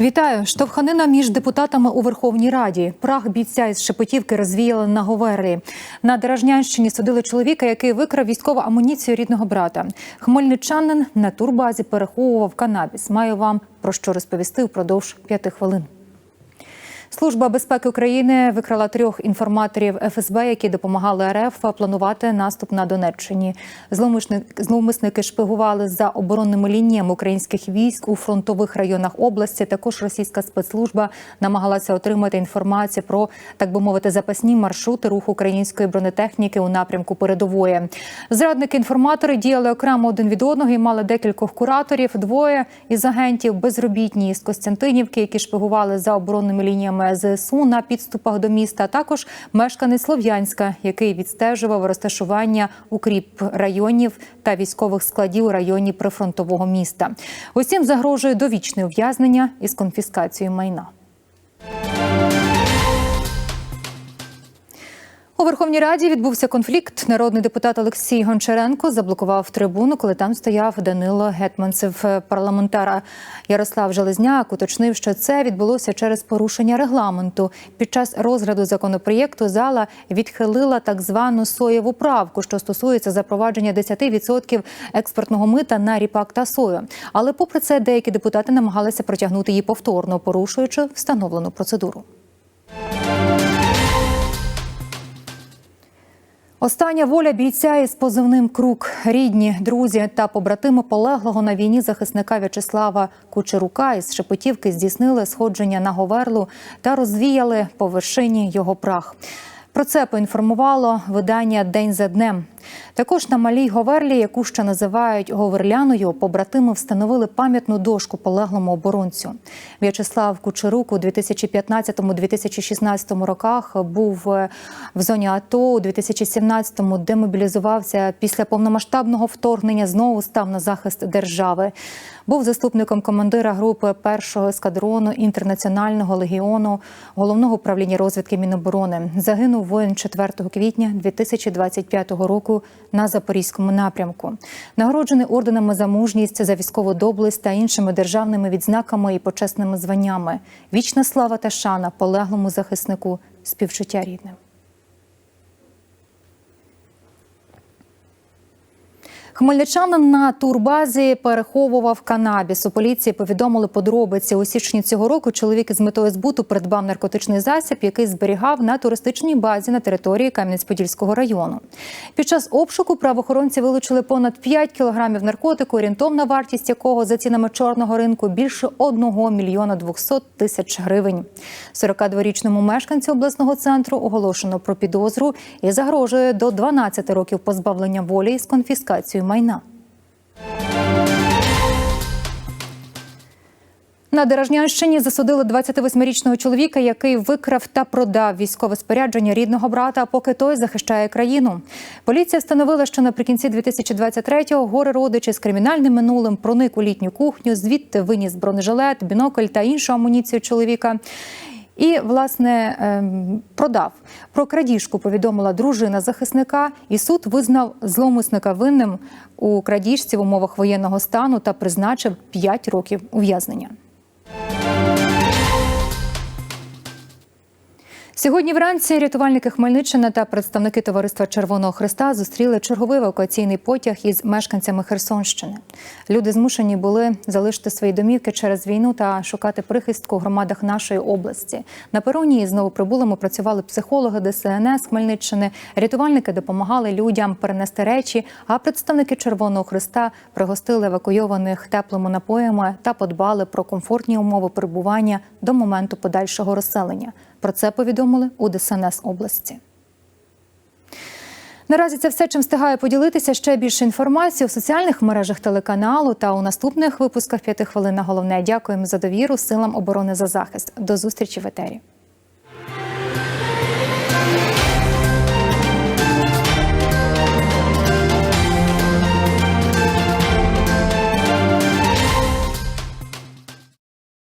Вітаю! Штовханина між депутатами у Верховній Раді. Прах бійця із Шепетівки розвіяли на Говерлі. На Дражнянщині судили чоловіка, який викрав військову амуніцію рідного брата. Хмельничанин на турбазі переховував канабіс. Маю вам про що розповісти впродовж п'яти хвилин. Служба безпеки України викрала трьох інформаторів ФСБ, які допомагали РФ планувати наступ на Донеччині. Зловмисники, шпигували за оборонними лініями українських військ у фронтових районах області. Також російська спецслужба намагалася отримати інформацію про так би мовити запасні маршрути руху української бронетехніки у напрямку передової. Зрадники-інформатори діяли окремо один від одного і мали декількох кураторів. Двоє із агентів безробітні з Костянтинівки, які шпигували за оборонними лініями. ЗСУ на підступах до міста, також мешканець Слов'янська, який відстежував розташування укріп районів та військових складів у районі прифронтового міста. Усім загрожує довічне ув'язнення із конфіскацією майна. Верховній Раді відбувся конфлікт. Народний депутат Олексій Гончаренко заблокував трибуну, коли там стояв Данило Гетманцев. Парламентара Ярослав Железняк уточнив, що це відбулося через порушення регламенту. Під час розгляду законопроєкту зала відхилила так звану соєву правку, що стосується запровадження 10% експортного мита на ріпак та сою. Але, попри це, деякі депутати намагалися протягнути її повторно, порушуючи встановлену процедуру. Остання воля бійця із позивним круг рідні, друзі та побратими полеглого на війні захисника В'ячеслава Кучерука із Шепетівки здійснили сходження на Говерлу та розвіяли по вершині його прах. Про це поінформувало видання День за днем. Також на малій Говерлі, яку ще називають Говерляною, побратими встановили пам'ятну дошку полеглому оборонцю. В'ячеслав Кучерук у 2015-2016 роках був в зоні АТО. У 2017-му демобілізувався після повномасштабного вторгнення. Знову став на захист держави. Був заступником командира групи першого ескадрону інтернаціонального легіону головного управління розвідки Міноборони. Загинув воїн 4 квітня 2025 року на запорізькому напрямку. Нагороджений орденами за мужність за військову доблесть та іншими державними відзнаками і почесними званнями. Вічна слава та шана полеглому захиснику співчуття рідним. Хмельничанин на турбазі переховував канабіс. У поліції повідомили подробиці. У січні цього року чоловік із метою збуту придбав наркотичний засіб, який зберігав на туристичній базі на території Кам'янець-Подільського району. Під час обшуку правоохоронці вилучили понад 5 кілограмів наркотику, орієнтовна вартість якого за цінами чорного ринку більше 1 мільйона 200 тисяч гривень. 42-річному мешканцю обласного центру оголошено про підозру і загрожує до 12 років позбавлення волі з конфіскацією майна. На Деражнянщині засудили 28-річного чоловіка, який викрав та продав військове спорядження рідного брата, поки той захищає країну. Поліція встановила, що наприкінці 2023-го горе родичі з кримінальним минулим проник у літню кухню, звідти виніс бронежилет, бінокль та іншу амуніцію чоловіка. І власне ем, продав про крадіжку. Повідомила дружина захисника, і суд визнав зловмисника винним у крадіжці в умовах воєнного стану та призначив 5 років ув'язнення. Сьогодні вранці рятувальники Хмельниччини та представники товариства Червоного Христа зустріли черговий евакуаційний потяг із мешканцями Херсонщини. Люди змушені були залишити свої домівки через війну та шукати прихистку у громадах нашої області. На пероні із новоприбулими працювали психологи ДСНС Хмельниччини. Рятувальники допомагали людям перенести речі. А представники Червоного Христа пригостили евакуйованих теплими напоями та подбали про комфортні умови перебування до моменту подальшого розселення. Про це повідомили у ДСНС області. Наразі це все, чим встигаю поділитися. Ще більше інформації у соціальних мережах телеканалу та у наступних випусках п'яти хвилин на головне. Дякуємо за довіру силам оборони за захист. До зустрічі в етері.